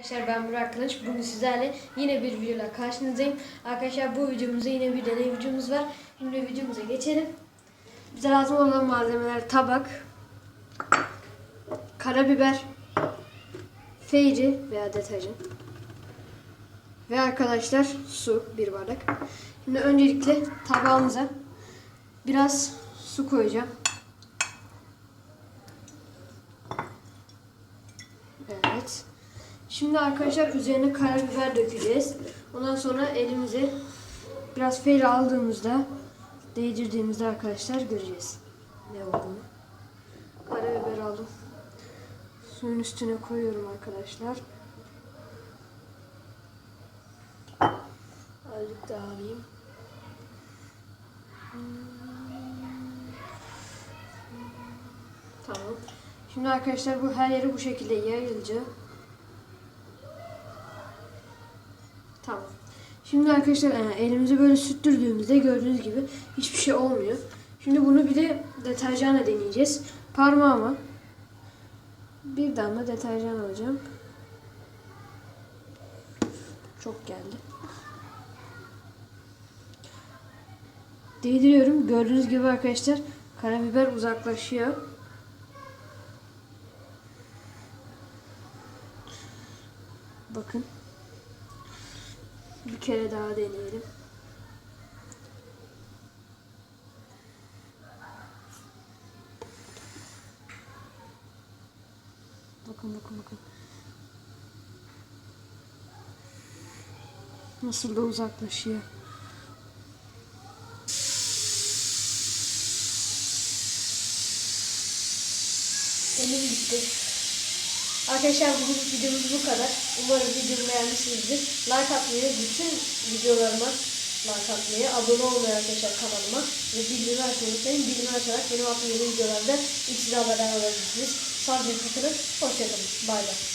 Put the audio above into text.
Arkadaşlar ben Burak Kılıç. Bugün sizlerle yine bir videoyla karşınızdayım. Arkadaşlar bu videomuzda yine bir deney videomuz var. Şimdi videomuza geçelim. Bize lazım olan malzemeler tabak, karabiber, feyri veya deterjan ve arkadaşlar su bir bardak. Şimdi öncelikle tabağımıza biraz su koyacağım. Evet. Şimdi arkadaşlar üzerine karabiber dökeceğiz. Ondan sonra elimize biraz feyri aldığımızda değdirdiğimizde arkadaşlar göreceğiz ne olduğunu. Karabiber aldım. Suyun üstüne koyuyorum arkadaşlar. Azıcık daha alayım. Tamam. Şimdi arkadaşlar bu her yere bu şekilde yayılacak. Tamam. Şimdi arkadaşlar e, elimizi böyle sürttürdüğümüzde gördüğünüz gibi hiçbir şey olmuyor. Şimdi bunu bir de deterjanla deneyeceğiz. Parmağıma bir damla deterjan alacağım. Çok geldi. Değdiriyorum. Gördüğünüz gibi arkadaşlar karabiber uzaklaşıyor. Bakın. Bir kere daha deneyelim. Bakın bakın bakın. Nasıl da uzaklaşıyor. Elim gitti. Arkadaşlar bugün videomuz bu kadar. Umarım videomu beğenmişsinizdir. Like atmayı, bütün videolarıma like atmayı, abone olmayı arkadaşlar kanalıma ve bildirimi açmayı unutmayın. Bildirimi açarak benim attığım videolarda ilk size haberdar olabilirsiniz. Sağlıcakla kalın. Hoşçakalın. Bay bay.